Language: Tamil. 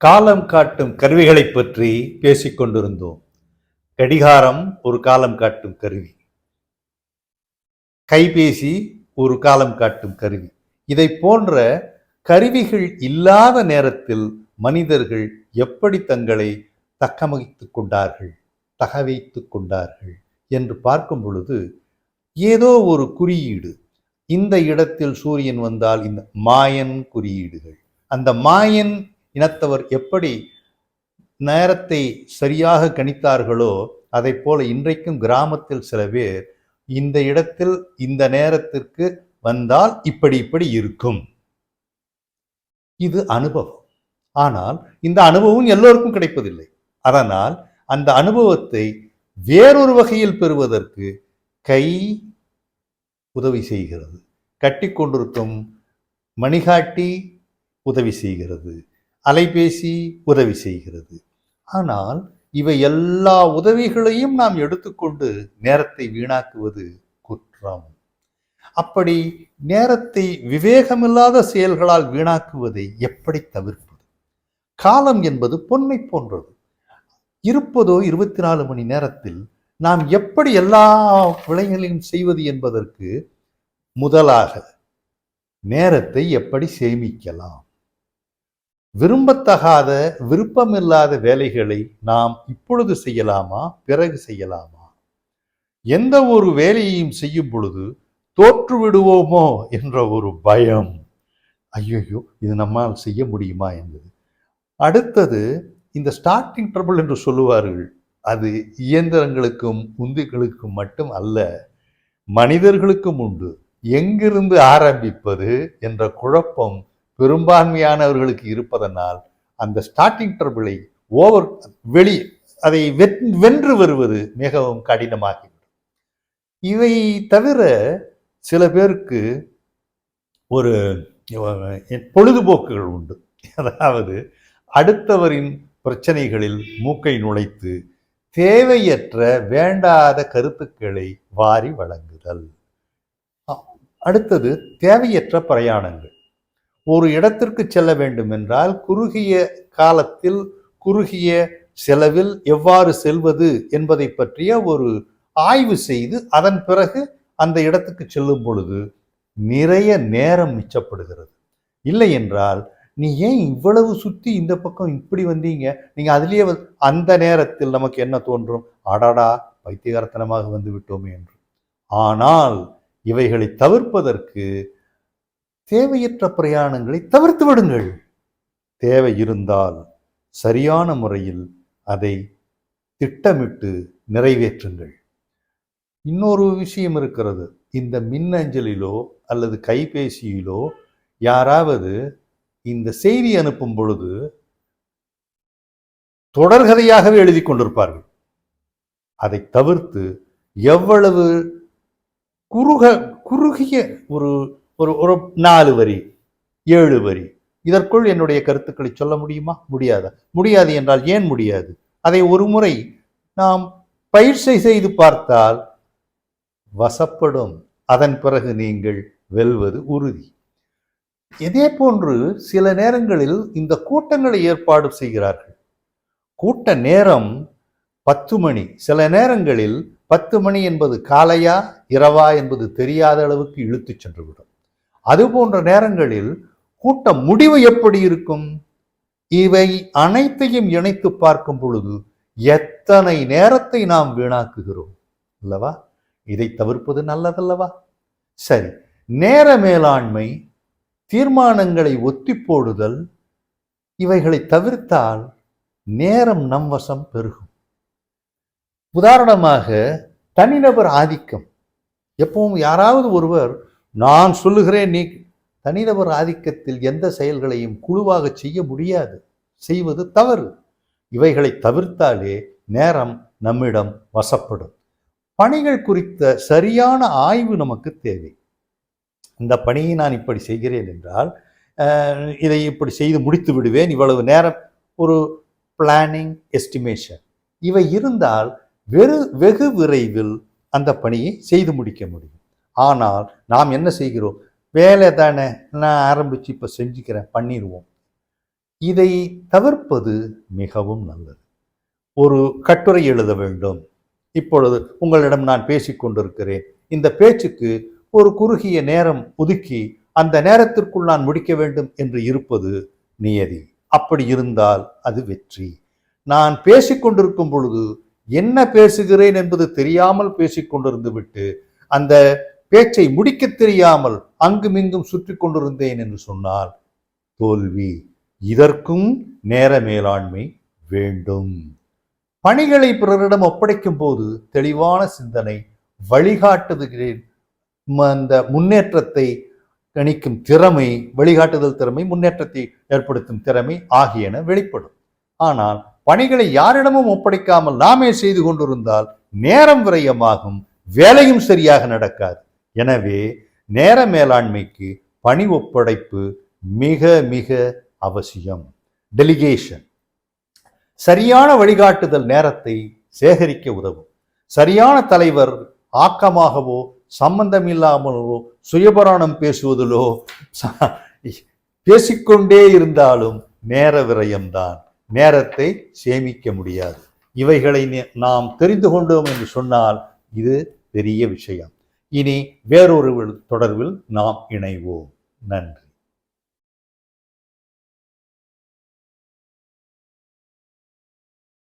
காலம் காட்டும் கருவிகளை பற்றி பேசிக்கொண்டிருந்தோம் கடிகாரம் ஒரு காலம் காட்டும் கருவி. கைபேசி ஒரு காலம் காட்டும் கருவி. இதை போன்ற கருவிகள் இல்லாத நேரத்தில் மனிதர்கள் எப்படி தங்களை தக்கமைத்துக் கொண்டார்கள் தகவைத்துக் கொண்டார்கள் என்று பார்க்கும் பொழுது ஏதோ ஒரு குறியீடு. இந்த இடத்தில் சூரியன் வந்தால் இந்த மாயன் குறியீடுகள். அந்த மாயன் இனத்தவர் எப்படி நேரத்தை சரியாக கணித்தார்களோ அதை போல இன்றைக்கும் கிராமத்தில் சில பேர் இந்த இடத்தில் இந்த நேரத்திற்கு வந்தால் இப்படி இப்படி இருக்கும். இது அனுபவம். ஆனால் இந்த அனுபவம் எல்லோருக்கும் கிடைப்பதில்லை. அதனால் அந்த அனுபவத்தை வேறொரு வகையில் பெறுவதற்கு கை உதவி செய்கிறது. கட்டிக்கொண்டிருக்கும் மணிகாட்டி உதவி செய்கிறது. அலைபேசி உதவி செய்கிறது. ஆனால் இவை எல்லா உதவிகளையும் நாம் எடுத்துக்கொண்டு நேரத்தை வீணாக்குவது குற்றம். அப்படி நேரத்தை விவேகமில்லாத செயல்களால் வீணாக்குவதை எப்படி தவிர்ப்பது? காலம் என்பது பொன்னை போன்றது. இருப்பதோ இருபத்தி நாலு மணி நேரத்தில் நாம் எப்படி எல்லா விளைகளையும் செய்வது என்பதற்கு முதலாக நேரத்தை எப்படி சேமிக்கலாம்? விரும்பத்தகாத விருப்பமில்லாத வேலைகளை நாம் இப்பொழுது செய்யலாமா? பிறகு செய்யலாமா? எந்த ஒரு வேலையையும் செய்யும் பொழுது தோற்று விடுவோமோ என்ற ஒரு பயம். ஐயோ இது நம்மால் செய்ய முடியுமா என்பது. அடுத்தது இந்த ஸ்டார்டிங் ட்ரபிள் என்று சொல்லுவார்கள் அது இயந்திரங்களுக்கும் உந்துகளுக்கும் மட்டும் அல்ல மனிதர்களுக்கும் உண்டு. எங்கிருந்து ஆரம்பிப்பது என்ற குழப்பம் பெரும்பான்மையானவர்களுக்கு இருப்பதனால் அந்த ஸ்டார்டிங் ட்ரபிளை ஓவர் வெளி அதை வென்று வருவது மிகவும் கடினமாகிவிடும். இவை தவிர சில பேருக்கு ஒரு பொழுதுபோக்குகள் உண்டு. அதாவது அடுத்தவரின் பிரச்சனைகளில் மூக்கை நுழைத்து தேவையற்ற வேண்டாத கருத்துக்களை வாரி வழங்குதல். அடுத்தது தேவையற்ற பிரயாணங்கள். ஒரு இடத்திற்கு செல்ல வேண்டும் என்றால் குறுகிய காலத்தில் குறுகிய செலவில் எவ்வாறு செல்வது என்பதை பற்றிய ஒரு ஆய்வு செய்து அதன் பிறகு அந்த இடத்துக்கு செல்லும் பொழுது நிறைய நேரம் மிச்சப்படுகிறது. இல்லை என்றால் நீ ஏன் இவ்வளவு சுற்றி இந்த பக்கம் இப்படி வந்தீங்க? நீங்கள் அதுலேயே அந்த நேரத்தில் நமக்கு என்ன தோன்றும்? அடாடா பைத்தியகாரத்தனமாக வந்து விட்டோமே என்று. ஆனால் இவைகளை தவிர்ப்பதற்கு தேவையற்ற பிரயாணங்களை தவிர்த்து விடுங்கள். தேவை இருந்தால் சரியான முறையில் அதை திட்டமிட்டு நிறைவேற்றுங்கள். இன்னொரு விஷயம் இருக்கிறது. இந்த மின்னஞ்சலிலோ அல்லது கைபேசியிலோ யாராவது இந்த செய்தி அனுப்பும் பொழுது தொடர்கதையாகவே எழுதி கொண்டிருப்பார்கள். அதை தவிர்த்து எவ்வளவு குறுக குறுகிய ஒரு ஒரு ஒரு நாலு வரி ஏழு வரி. இதற்குள் என்னுடைய கருத்துக்களை சொல்ல முடியுமா? முடியாதா? முடியாது என்றால் ஏன் முடியாது? அதை ஒரு முறை நாம் பயிற்சி செய்து பார்த்தால் வசப்படும். அதன் பிறகு நீங்கள் வெல்வது உறுதி. இதே போன்று சில நேரங்களில் இந்த கூட்டங்களை ஏற்பாடு செய்கிறார்கள். கூட்ட நேரம் பத்து மணி. சில நேரங்களில் பத்து மணி என்பது காலையா இரவா என்பது தெரியாத அளவுக்கு இழுத்துச் சென்றுவிடும் அது போன்ற நேரங்களில் கூட்டம் முடிவு எப்படி இருக்கும்? இவை அனைத்தையும் இணைத்து பார்க்கும் பொழுது எத்தனை நேரத்தை நாம் வீணாக்குகிறோம்? அல்லவா? இதை தவிர்ப்பது நல்லதல்லவா? சரி நேர மேலாண்மை தீர்மானங்களை ஒத்தி போடுதல் இவைகளை தவிர்த்தால் நேரம் நம் வசம் பெருகும். உதாரணமாக தனிநபர் ஆதிக்கம். எப்பவும் யாராவது ஒருவர் நான் சொல்லுகிறேன் நீ தனிநபர் ஆதிக்கத்தில் எந்த செயல்களையும் குழுவாக செய்ய முடியாது. செய்வது தவறு. இவைகளை தவிர்த்தாலே நேரம் நம்மிடம் வசப்படும். பணிகள் குறித்த சரியான ஆய்வு நமக்கு தேவை. இந்த பணியை நான் இப்படி செய்கிறேன் என்றால் இதை இப்படி செய்து முடித்து விடுவேன். இவ்வளவு நேரம். ஒரு பிளானிங் எஸ்டிமேஷன். இவை இருந்தால் வெறு வெகு விரைவில் அந்த பணியை செய்து முடிக்க முடியும். ஆனால் நாம் என்ன செய்கிறோம்? வேலை தானே நான் ஆரம்பித்து இப்போ செஞ்சுக்கிறேன் பண்ணிடுவோம். இதை தவிர்ப்பது மிகவும் நல்லது. ஒரு கட்டுரை எழுத வேண்டும். இப்பொழுது உங்களிடம் நான் பேசிக்கொண்டிருக்கிறேன் இந்த பேச்சுக்கு ஒரு குறுகிய நேரம் ஒதுக்கி அந்த நேரத்திற்குள் நான் முடிக்க வேண்டும் என்று இருப்பது நியதி. அப்படி இருந்தால் அது வெற்றி. நான் பேசிக்கொண்டிருக்கும் பொழுது என்ன பேசுகிறேன் என்பது தெரியாமல் பேசிக்கொண்டிருந்து விட்டு அந்த பேச்சை முடிக்க தெரியாமல் அங்குமிங்கும் சுற்றி கொண்டிருந்தேன் என்று சொன்னால் தோல்வி இதற்கும் நேர மேலாண்மை வேண்டும். பணிகளை பிறரிடம் ஒப்படைக்கும் போது தெளிவான சிந்தனை வழிகாட்டுகிறேன் அந்த முன்னேற்றத்தை கணிக்கும் திறமை வழிகாட்டுதல் திறமை முன்னேற்றத்தை ஏற்படுத்தும் திறமை ஆகியன வெளிப்படும். ஆனால் பணிகளை யாரிடமும் ஒப்படைக்காமல் நாமே செய்து கொண்டிருந்தால் நேரம் விரயமாகும் வேலையும் சரியாக நடக்காது. எனவே நேர மேலாண்மைக்கு பணி ஒப்படைப்பு மிக மிக அவசியம். டெலிகேஷன் சரியான வழிகாட்டுதல் நேரத்தை சேகரிக்க உதவும். சரியான தலைவர் ஆக்கமாகவோ சம்பந்தமில்லாமலோ சுயபராணம் பேசுவதிலோ ச- பேசிக்கொண்டே இருந்தாலும் நேர விரயம்தான். நேரத்தை சேமிக்க முடியாது. இவைகளை நாம் தெரிந்து கொண்டோம் என்று சொன்னால் இது பெரிய விஷயம். இனி வேறொரு தொடர்பில் நாம் இணைவோம். நன்றி.